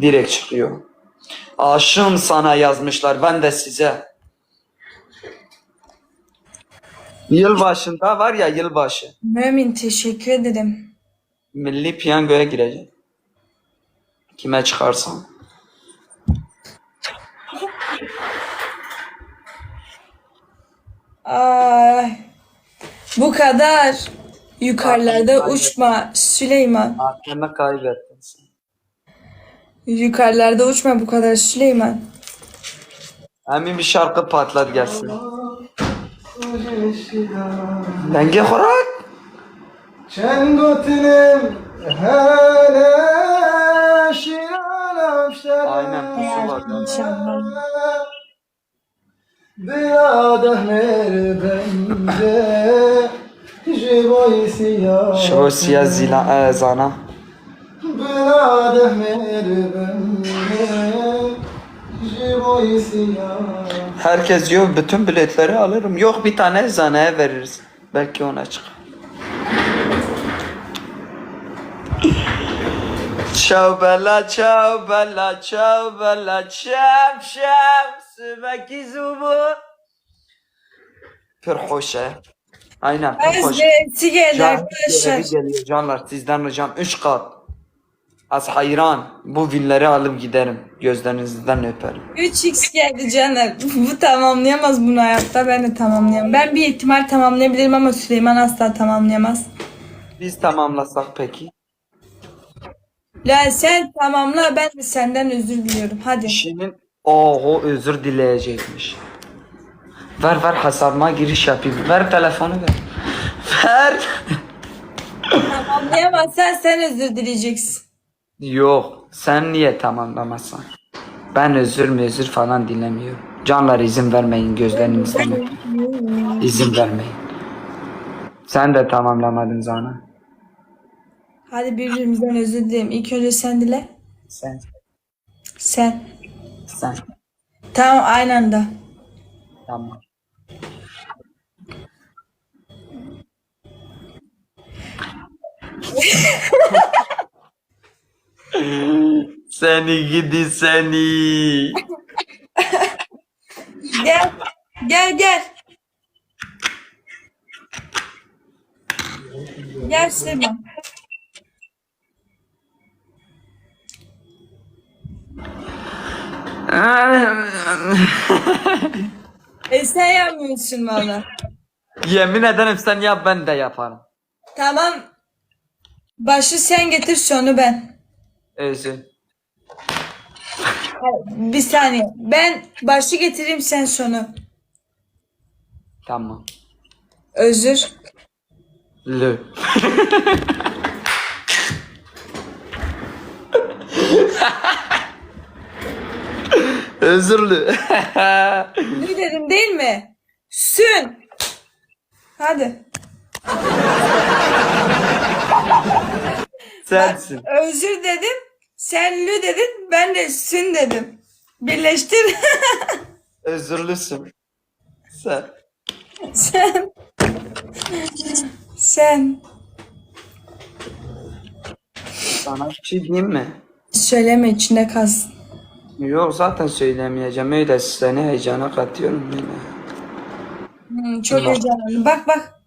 Direkt çıkıyor. Aşığım sana yazmışlar. Ben de size. Yılbaşında var ya yılbaşı. Mümin teşekkür ederim. Milli piyangoya girecek. Kime çıkarsam. Ay. Bu kadar yukarılarda uçma Süleyman. Aklını kaybettin sen. Yukarılarda uçma bu kadar Süleyman. Emin bir şarkı patlat gelsin. Denge horak. Çengotinim hele. Aynen pusu var. Biradah siyah Jiboy zila ezana Herkes diyor bütün biletleri alırım. Yok bir tane eczaneye veririz. Belki ona çıkar. Ciao bella, ciao bella, ciao bella, ciao, ciao, sübeki zubu. Pürhoşe. Aynen pürhoşe. Özlenti geldi arkadaşlar. Geliyor canlar sizden ricam 3 kat. Az hayran bu villeri alıp giderim. Gözlerinizden öperim. 3x geldi Caner. Bu tamamlayamaz bunu hayatta. Ben de tamamlayamam. Ben bir ihtimal tamamlayabilirim ama Süleyman asla tamamlayamaz. Biz tamamlasak peki? La sen tamamla ben de senden özür diliyorum. Hadi. Kişinin oho özür dileyecekmiş. Ver ver hesabıma giriş yapayım. Ver telefonu ver. Ver. Tamamlayamazsan sen özür dileyeceksin. Yok sen niye tamamlamazsan? Ben özür mü özür falan dilemiyorum. Canlar izin vermeyin gözlerinizden. İzin vermeyin. Sen de tamamlamadın Zana. Hadi birbirimizden özür dileyelim. İlk önce sen dile. Sen. Sen. Sen. Tamam aynı anda. Tamam. seni gidi seni. Gel. Gel gel. Gel Süleyman. E sen yapmıyorsun valla. Yemin ederim sen yap ben de yaparım. Tamam. Başı sen getir sonu ben. Özür. Bir saniye. Ben başı getireyim sen sonu. Tamam. Özür. Lü. Özürlü. Ne dedim değil mi? Sün. Hadi. Sensin. Özür dedim. Sen lü dedin. Ben de sün dedim. Birleştir. Özürlüsün. Sen. sen. Sen. Sana bir şey diyeyim mi? Söyleme içinde kalsın. Yok zaten söylemeyeceğim. Öyle seni heyecana katıyorum yine. Hmm, çok heyecanlı. Bak bak.